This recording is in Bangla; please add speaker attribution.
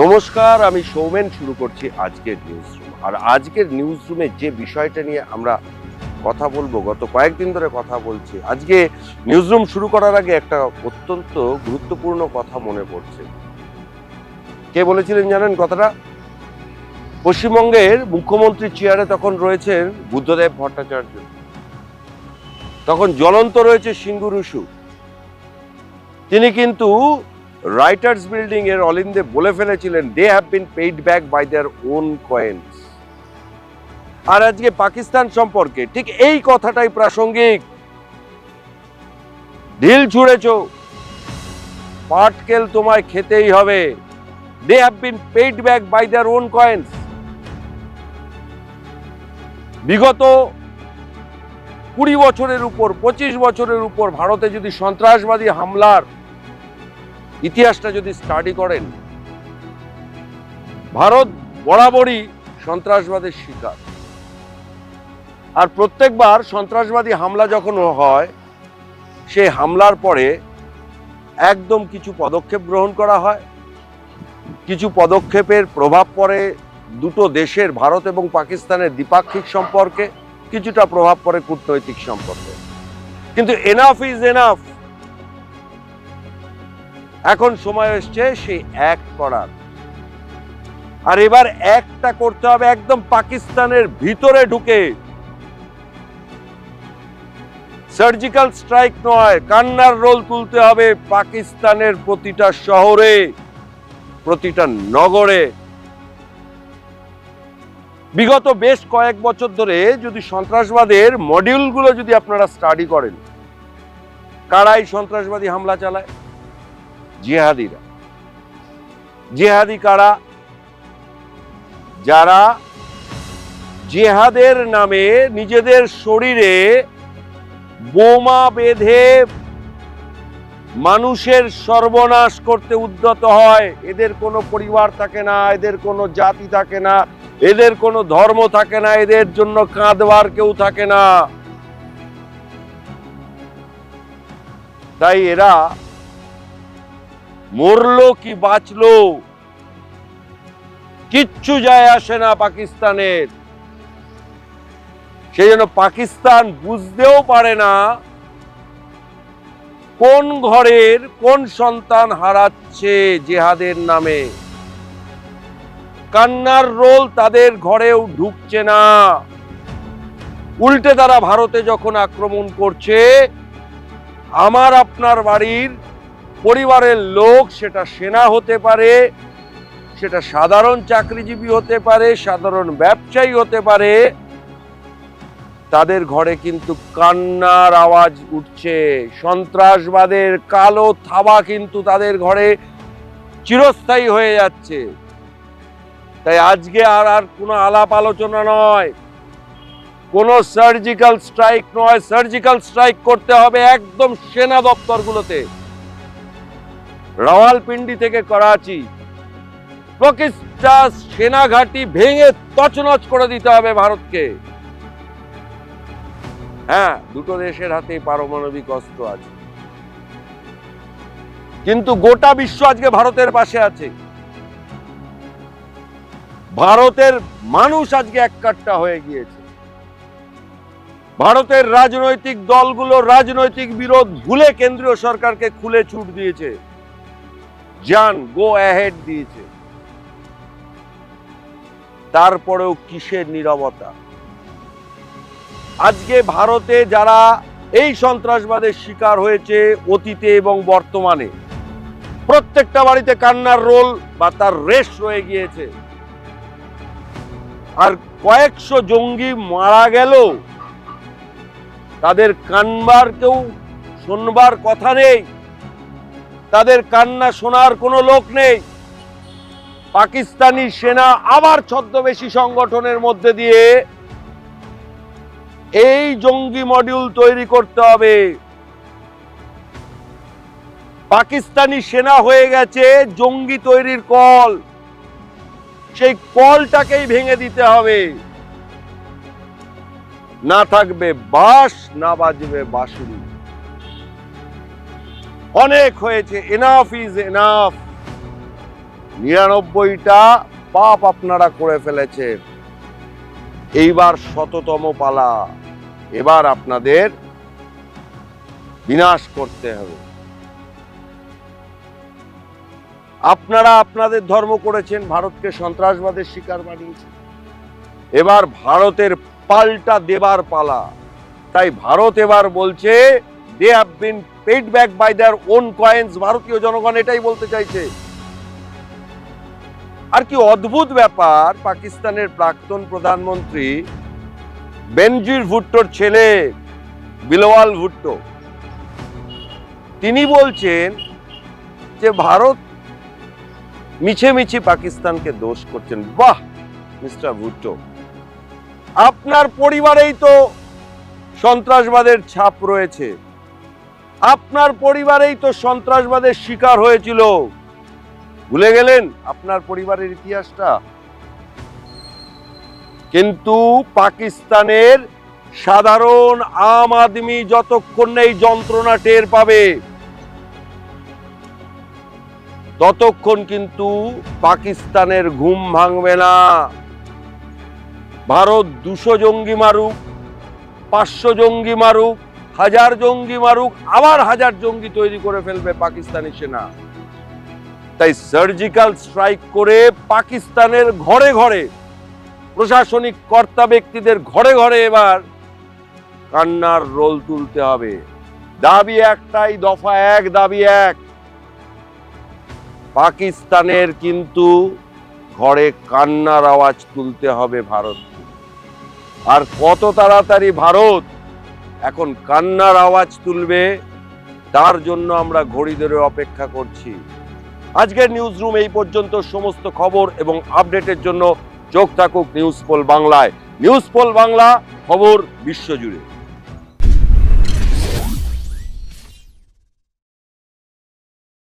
Speaker 1: নমস্কার, আমি সৌমেন, শুরু করছি আজকের নিউজ রুম আর আজকের নিউজ রুমে যে বিষয়টা নিয়ে আমরা কথা বলব, গত কয়েকদিন ধরে কথা বলছি, আজকে নিউজ রুম শুরু করার আগে একটা অত্যন্ত গুরুত্বপূর্ণ কথা মনে পড়ছে। কে বলেছিলেন জানেন কথাটা? পশ্চিমবঙ্গের মুখ্যমন্ত্রী চেয়ারে তখন রয়েছেন বুদ্ধদেব ভট্টাচার্য। তখন জ্বলন্ত রয়েছে সিঙ্গুরুসু তিনি কিন্তু রাইটার্স বিল্ডিং এর অলিন্দে বলে ফেলেছিলেন they have been paid back by their own coins আর আজকে পাকিস্তান সম্পর্কে ঠিক এই কথাটাই প্রাসঙ্গিক। ঢিল ছুঁড়েছ, পাটকেল তোমায় খেতেই হবে। They have been paid back by their own coins বিগত কুড়ি বছরের উপর, পঁচিশ বছরের উপর ভারতে যদি সন্ত্রাসবাদী হামলার ইতিহাসটা যদি স্টাডি করেন, ভারত বরাবরই সন্ত্রাসবাদের শিকার। আর প্রত্যেকবার সন্ত্রাসবাদী হামলা যখন হয়, সেই হামলার পরে একদম কিছু পদক্ষেপ গ্রহণ করা হয়। কিছু পদক্ষেপের প্রভাব পড়ে দুটো দেশের, ভারত এবং পাকিস্তানের দ্বিপাক্ষিক সম্পর্কে, কিছুটা প্রভাব পড়ে কূটনৈতিক সম্পর্কে। কিন্তু এনাফ ইজ এনাফ এখন সময় এসছে সেই এক করার। আর এবার একটা করতে হবে একদম পাকিস্তানের ভিতরে ঢুকে। সার্জিক্যাল স্ট্রাইক নয়, কান্নার রোল তুলতে হবে পাকিস্তানের প্রতিটা শহরে, প্রতিটা নগরে। বিগত বেশ কয়েক বছর ধরে যদি সন্ত্রাসবাদের মডিউলগুলো যদি আপনারা স্টাডি করেন, কারাই সন্ত্রাসবাদী হামলা চালায়? জিহাদিরা। জিহাদি কারা যারা জেহাদের নামে নিজেদের শরীরে বোমা বেঁধে মানুষের সর্বনাশ করতে উদ্যত হয়, এদের কোনো পরিবার থাকে না, এদের কোনো জাতি থাকে না, এদের কোনো ধর্ম থাকে না, এদের জন্য কাঁদবার কেউ থাকে না। তাই এরা মরলো কি বাঁচলো? কিচ্ছু যায় আসে না পাকিস্তানের। সেই জন্য পাকিস্তান বুঝতেও পারে না কোন ঘরের কোন সন্তান হারাচ্ছে জেহাদের নামে। কান্নার রোল তাদের ঘরেও ঢুকছে না। উল্টে তারা ভারতে যখন আক্রমণ করছে, আমার আপনার বাড়ির পরিবারের লোক, সেটা সেনা হতে পারে, সেটা সাধারণ চাকরিজীবী হতে পারে, সাধারণ ব্যবসায়ী হতে পারে, তাদের ঘরে কিন্তু কান্নার আওয়াজ উঠছে। সন্ত্রাসবাদের কালো থাবা কিন্তু তাদের ঘরে চিরস্থায়ী হয়ে যাচ্ছে। তাই আজকে আর আর কোনো আলাপ আলোচনা নয়। কোনো সার্জিক্যাল স্ট্রাইক নয়। সার্জিক্যাল স্ট্রাইক করতে হবে একদম সেনা দপ্তরগুলোতে। রাওয়ালপিন্ডি থেকে করাচি। প্রতিটা সেনা ঘাঁটি ভেঙে তছনছ করে দিতে হবে ভারতকে। হ্যাঁ দুটো দেশের হাতেই পারমাণবিক অস্ত্র আছে। কিন্তু গোটা বিশ্ব আজকে ভারতের পাশে আছে। ভারতের মানুষ আজকে এককাট্টা হয়ে গিয়েছে। ভারতের রাজনৈতিক দলগুলো রাজনৈতিক বিরোধ ভুলে কেন্দ্রীয় সরকারকে খুলে ছুট দিয়েছে। যান গো অ্যাহেড দিয়েছে। তারপরেও কিসের নীরবতা? আজকে ভারতে যারা এই সন্ত্রাসবাদের শিকার হয়েছে অতীতে এবং বর্তমানে, প্রত্যেকটা বাড়িতে কান্নার রোল বা তার রেশ রয়ে গিয়েছে। আর কয়েকশো জঙ্গি মারা গেল তাদের কানবার কেউ শোনবার কথা নেই। তাদের কান্না শোনার কোনো লোক নেই। পাকিস্তানি সেনা আবার ছদ্মবেশী সংগঠনের মধ্যে দিয়ে এই জঙ্গি মডিউল তৈরি করতে হবে। পাকিস্তানি সেনা হয়ে গেছে জঙ্গি তৈরির কল। সেই কলটাকেই ভেঙে দিতে হবে। না থাকবে বাস না বাজবে বাঁশুরি। অনেক হয়েছে। এনাফ ইজ এনাফ নিরানব্বইটা পাপ আপনারা করে ফেলেছেন। এইবার শততম পালা। এবার আপনাদের বিনাশ করতে হবে। আপনারা আপনাদের ধর্ম করেছেন, ভারতকে সন্ত্রাসবাদের শিকার বানিয়েছেন। এবার ভারতের পাল্টা দেবার পালা। তাই ভারত এবার বলছে they have been paid back by their own coins, ভারতীয় জনগণ এটাই বলতে চাইছে। আর কি অদ্ভুত ব্যাপার, পাকিস্তানের প্রাক্তন প্রধানমন্ত্রী বেনজির ভুট্টোর ছেলে বিলওয়াল ভুট্টো। তিনি বলছেন যে ভারত মিছে মিছি পাকিস্তানকে দোষ করছেন। বাহ, মিস্টার ভুট্টো। আপনার পরিবারেই তো সন্ত্রাসবাদের ছাপ রয়েছে। আপনার পরিবারেই তো সন্ত্রাসবাদের শিকার হয়েছিল। ভুলে গেলেন আপনার পরিবারের ইতিহাসটা? কিন্তু পাকিস্তানের সাধারণ আম আদমি যতক্ষণ এই যন্ত্রণা টের পাবে, ততক্ষণ কিন্তু পাকিস্তানের ঘুম ভাঙবে না। ভারত দুশো জঙ্গি মারুক, পাঁচশো জঙ্গি মারুক হাজার জঙ্গি মারুক, আবার হাজার জঙ্গি তৈরি করে ফেলবে পাকিস্তানি সেনা। তাই সার্জিক্যাল স্ট্রাইক করে পাকিস্তানের ঘরে ঘরে প্রশাসনিক কর্তা ব্যক্তিদের ঘরে ঘরে এবার কান্নার রোল তুলতে হবে। দাবি একটাই, দফা এক, দাবি এক। পাকিস্তানের কিন্তু ঘরে কান্নার আওয়াজ তুলতে হবে ভারত আর কত তাড়াতাড়ি ভারত এখন কান্নার আওয়াজ তুলবে, তার জন্য আমরা ঘড়ি ধরে অপেক্ষা করছি। আজকের নিউজ রুম এই পর্যন্ত সমস্ত খবর এবং আপডেটের জন্য চোখ থাকুক নিউজ পোল বাংলায়। নিউজ পোল বাংলা, খবর বিশ্বজুড়ে।